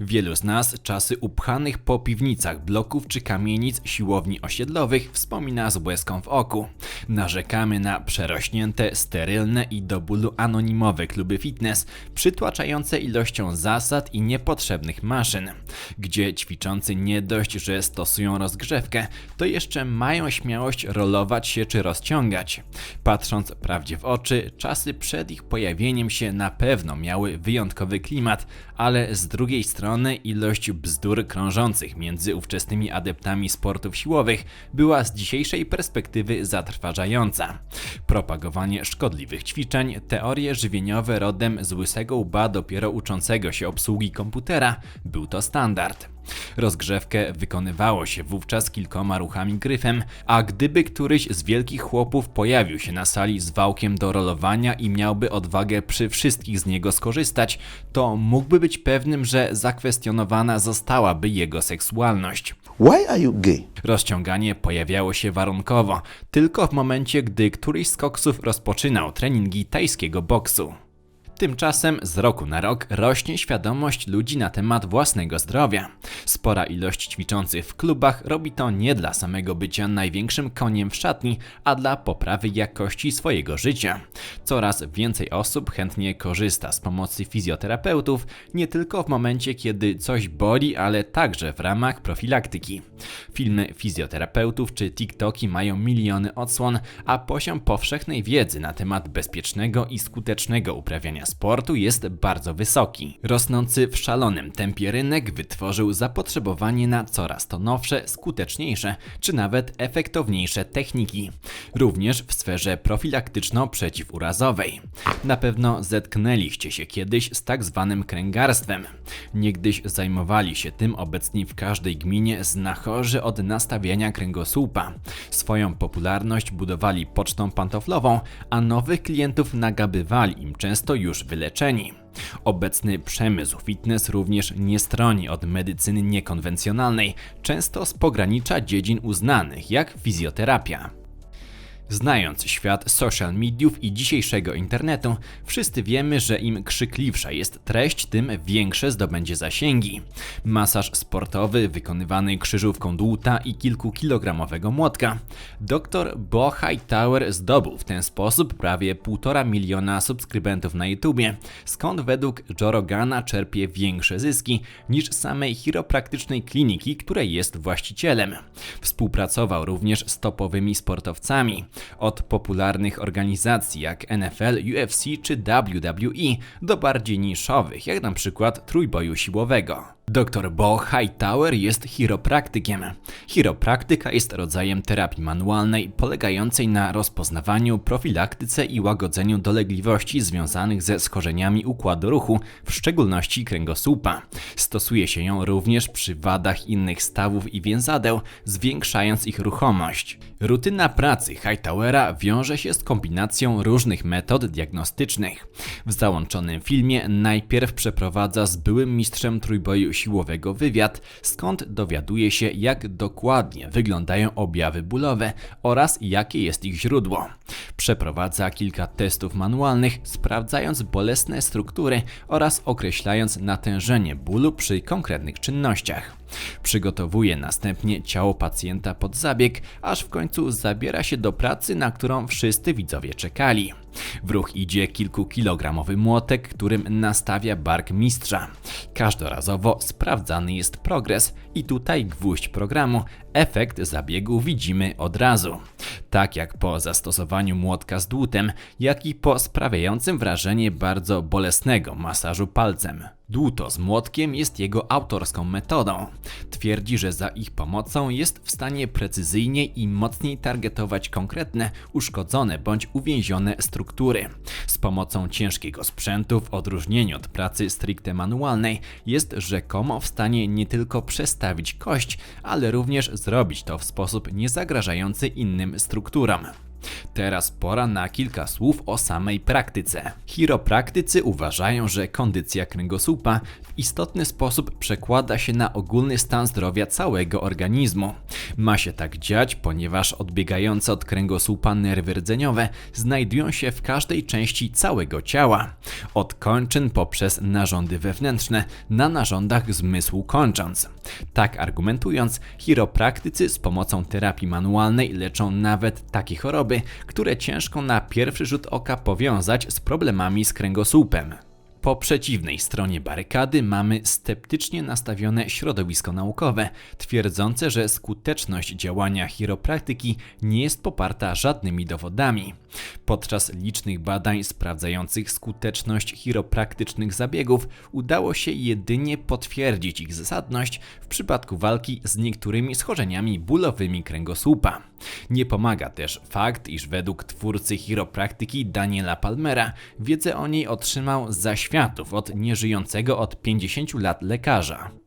Wielu z nas czasy upchanych po piwnicach bloków czy kamienic siłowni osiedlowych wspomina z łezką w oku. Narzekamy na przerośnięte, sterylne i do bólu anonimowe kluby fitness, przytłaczające ilością zasad i niepotrzebnych maszyn, gdzie ćwiczący nie dość, że stosują rozgrzewkę, to jeszcze mają śmiałość rolować się czy rozciągać. Patrząc prawdzie w oczy, czasy przed ich pojawieniem się na pewno miały wyjątkowy klimat, ale z drugiej strony ilość bzdur krążących między ówczesnymi adeptami sportów siłowych była z dzisiejszej perspektywy zatrważająca. Propagowanie szkodliwych ćwiczeń, teorie żywieniowe rodem z łysego łba dopiero uczącego się obsługi komputera był to standard. Rozgrzewkę wykonywało się wówczas kilkoma ruchami gryfem, a gdyby któryś z wielkich chłopów pojawił się na sali z wałkiem do rolowania i miałby odwagę przy wszystkich z niego skorzystać, to mógłby być pewnym, że zakwestionowana zostałaby jego seksualność. Why are you gay? Rozciąganie pojawiało się warunkowo, tylko w momencie, gdy któryś z koksów rozpoczynał treningi tajskiego boksu. Tymczasem z roku na rok rośnie świadomość ludzi na temat własnego zdrowia. Spora ilość ćwiczących w klubach robi to nie dla samego bycia największym koniem w szatni, a dla poprawy jakości swojego życia. Coraz więcej osób chętnie korzysta z pomocy fizjoterapeutów, nie tylko w momencie, kiedy coś boli, ale także w ramach profilaktyki. Filmy fizjoterapeutów czy TikToki mają miliony odsłon, a poziom powszechnej wiedzy na temat bezpiecznego i skutecznego uprawiania sportu jest bardzo wysoki. Rosnący w szalonym tempie rynek wytworzył zapotrzebowanie na coraz to nowsze, skuteczniejsze czy nawet efektowniejsze techniki. Również w sferze profilaktyczno-przeciwurazowej. Na pewno zetknęliście się kiedyś z tak zwanym kręgarstwem. Niegdyś zajmowali się tym obecni w każdej gminie znachorzy od nastawiania kręgosłupa. Swoją popularność budowali pocztą pantoflową, a nowych klientów nagabywali im często już wyleczeni. Obecny przemysł fitness również nie stroni od medycyny niekonwencjonalnej, często z pogranicza dziedzin uznanych jak fizjoterapia. Znając świat social mediów i dzisiejszego internetu, wszyscy wiemy, że im krzykliwsza jest treść, tym większe zdobędzie zasięgi. Masaż sportowy wykonywany krzyżówką dłuta i kilkukilogramowego młotka. Dr Bo Hightower zdobył w ten sposób prawie 1,5 miliona subskrybentów na YouTubie, skąd według Joe Rogana czerpie większe zyski niż samej chiropraktycznej kliniki, której jest właścicielem. Współpracował również z topowymi sportowcami od popularnych organizacji jak NFL, UFC czy WWE do bardziej niszowych, jak na przykład trójboju siłowego. Dr Bo Hightower jest chiropraktykiem. Chiropraktyka jest rodzajem terapii manualnej polegającej na rozpoznawaniu, profilaktyce i łagodzeniu dolegliwości związanych ze schorzeniami układu ruchu, w szczególności kręgosłupa. Stosuje się ją również przy wadach innych stawów i więzadeł, zwiększając ich ruchomość. Rutyna pracy Hightowera wiąże się z kombinacją różnych metod diagnostycznych. W załączonym filmie najpierw przeprowadza z byłym mistrzem trójboju siłowego wywiad, skąd dowiaduje się, jak dokładnie wyglądają objawy bólowe oraz jakie jest ich źródło. Przeprowadza kilka testów manualnych, sprawdzając bolesne struktury oraz określając natężenie bólu przy konkretnych czynnościach. Przygotowuje następnie ciało pacjenta pod zabieg, aż w końcu zabiera się do pracy, na którą wszyscy widzowie czekali. W ruch idzie kilkukilogramowy młotek, którym nastawia bark mistrza. Każdorazowo sprawdzany jest progres i tutaj gwóźdź programu, efekt zabiegu widzimy od razu. Tak jak po zastosowaniu młotka z dłutem, jak i po sprawiającym wrażenie bardzo bolesnego masażu palcem. Dłuto z młotkiem jest jego autorską metodą. Twierdzi, że za ich pomocą jest w stanie precyzyjnie i mocniej targetować konkretne, uszkodzone bądź uwięzione struktury. Z pomocą ciężkiego sprzętu, w odróżnieniu od pracy stricte manualnej, jest rzekomo w stanie nie tylko przestawić kość, ale również zrobić to w sposób niezagrażający innym strukturom strukturam. Teraz pora na kilka słów o samej praktyce. Chiropraktycy uważają, że kondycja kręgosłupa w istotny sposób przekłada się na ogólny stan zdrowia całego organizmu. Ma się tak dziać, ponieważ odbiegające od kręgosłupa nerwy rdzeniowe znajdują się w każdej części całego ciała. Od kończyn poprzez narządy wewnętrzne na narządach zmysłu kończąc. Tak argumentując, chiropraktycy z pomocą terapii manualnej leczą nawet takie choroby, które ciężko na pierwszy rzut oka powiązać z problemami z kręgosłupem. Po przeciwnej stronie barykady mamy sceptycznie nastawione środowisko naukowe, twierdzące, że skuteczność działania chiropraktyki nie jest poparta żadnymi dowodami. Podczas licznych badań sprawdzających skuteczność chiropraktycznych zabiegów udało się jedynie potwierdzić ich zasadność w przypadku walki z niektórymi schorzeniami bólowymi kręgosłupa. Nie pomaga też fakt, iż według twórcy chiropraktyki Daniela Palmera wiedzę o niej otrzymał za światów od nieżyjącego od 50 lat lekarza.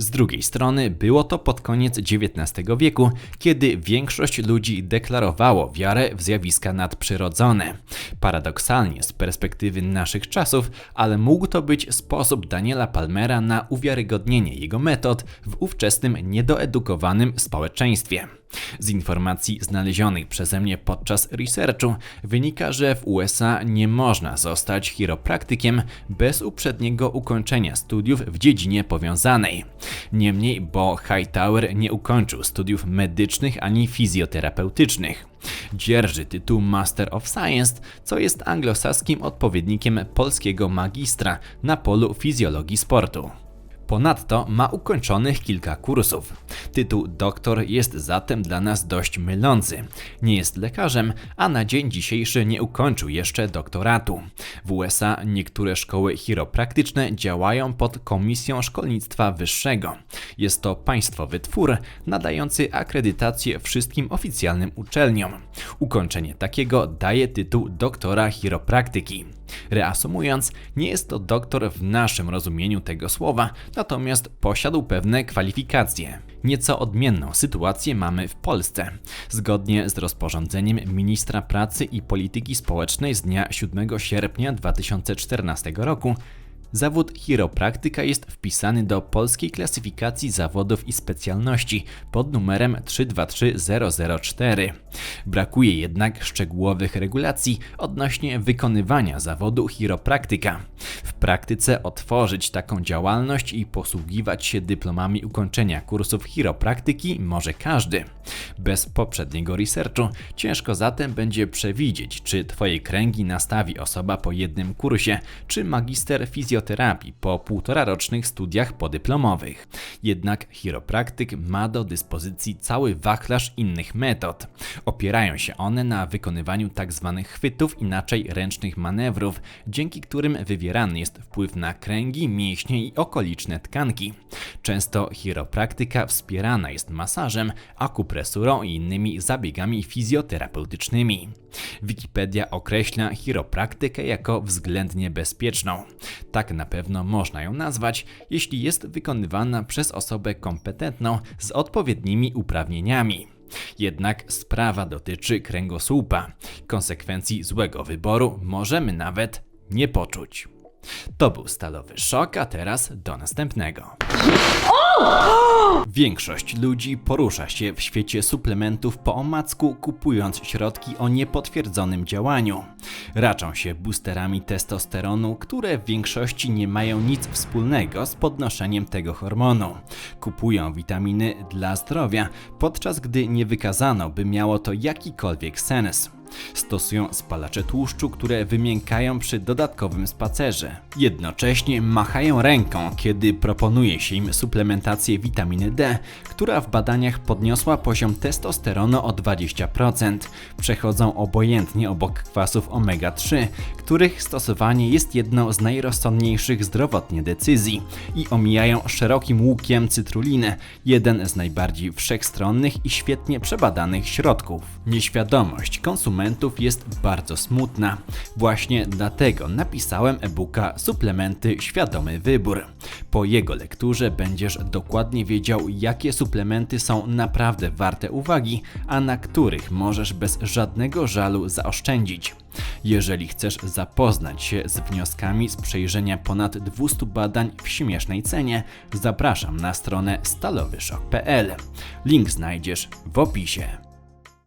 Z drugiej strony było to pod koniec XIX wieku, kiedy większość ludzi deklarowało wiarę w zjawiska nadprzyrodzone. Paradoksalnie z perspektywy naszych czasów, ale mógł to być sposób Daniela Palmera na uwiarygodnienie jego metod w ówczesnym niedoedukowanym społeczeństwie. Z informacji znalezionych przeze mnie podczas researchu wynika, że w USA nie można zostać chiropraktykiem bez uprzedniego ukończenia studiów w dziedzinie powiązanej. Niemniej, bo Hightower nie ukończył studiów medycznych ani fizjoterapeutycznych. Dzierży tytuł Master of Science, co jest anglosaskim odpowiednikiem polskiego magistra na polu fizjologii sportu. Ponadto ma ukończonych kilka kursów. Tytuł doktor jest zatem dla nas dość mylący. Nie jest lekarzem, a na dzień dzisiejszy nie ukończył jeszcze doktoratu. W USA niektóre szkoły chiropraktyczne działają pod Komisją Szkolnictwa Wyższego. Jest to państwowy twór nadający akredytację wszystkim oficjalnym uczelniom. Ukończenie takiego daje tytuł doktora chiropraktyki. Reasumując, nie jest to doktor w naszym rozumieniu tego słowa, natomiast posiadł pewne kwalifikacje. Nieco odmienną sytuację mamy w Polsce. Zgodnie z rozporządzeniem ministra pracy i polityki społecznej z dnia 7 sierpnia 2014 roku Zawód chiropraktyka jest wpisany do Polskiej Klasyfikacji Zawodów i Specjalności pod numerem 323004. Brakuje jednak szczegółowych regulacji odnośnie wykonywania zawodu chiropraktyka. W praktyce otworzyć taką działalność i posługiwać się dyplomami ukończenia kursów chiropraktyki może każdy. Bez poprzedniego researchu ciężko zatem będzie przewidzieć, czy Twoje kręgi nastawi osoba po jednym kursie, czy magister fizjoterapii fizjoterapii po półtorarocznych studiach podyplomowych. Jednak chiropraktyk ma do dyspozycji cały wachlarz innych metod. Opierają się one na wykonywaniu tzw. Tak chwytów, inaczej ręcznych manewrów, dzięki którym wywierany jest wpływ na kręgi, mięśnie i okoliczne tkanki. Często chiropraktyka wspierana jest masażem, akupresurą i innymi zabiegami fizjoterapeutycznymi. Wikipedia określa chiropraktykę jako względnie bezpieczną. Tak na pewno można ją nazwać, jeśli jest wykonywana przez osobę kompetentną z odpowiednimi uprawnieniami. Jednak sprawa dotyczy kręgosłupa. Konsekwencji złego wyboru możemy nawet nie poczuć. To był stalowy szok, a teraz do następnego. Większość ludzi porusza się w świecie suplementów po omacku, kupując środki o niepotwierdzonym działaniu. Raczą się boosterami testosteronu, które w większości nie mają nic wspólnego z podnoszeniem tego hormonu. Kupują witaminy dla zdrowia, podczas gdy nie wykazano, by miało to jakikolwiek sens. Stosują spalacze tłuszczu, które wymiękają przy dodatkowym spacerze. Jednocześnie machają ręką, kiedy proponuje się im suplementację witaminy D, która w badaniach podniosła poziom testosteronu o 20%. Przechodzą obojętnie obok kwasów omega-3, których stosowanie jest jedną z najrozsądniejszych zdrowotnie decyzji i omijają szerokim łukiem cytrulinę, jeden z najbardziej wszechstronnych i świetnie przebadanych środków. Nieświadomość konsumentów suplementów jest bardzo smutna. Właśnie dlatego napisałem e-booka Suplementy Świadomy Wybór. Po jego lekturze będziesz dokładnie wiedział, jakie suplementy są naprawdę warte uwagi, a na których możesz bez żadnego żalu zaoszczędzić. Jeżeli chcesz zapoznać się z wnioskami z przejrzenia ponad 200 badań w śmiesznej cenie, zapraszam na stronę stalowyszok.pl. Link znajdziesz w opisie.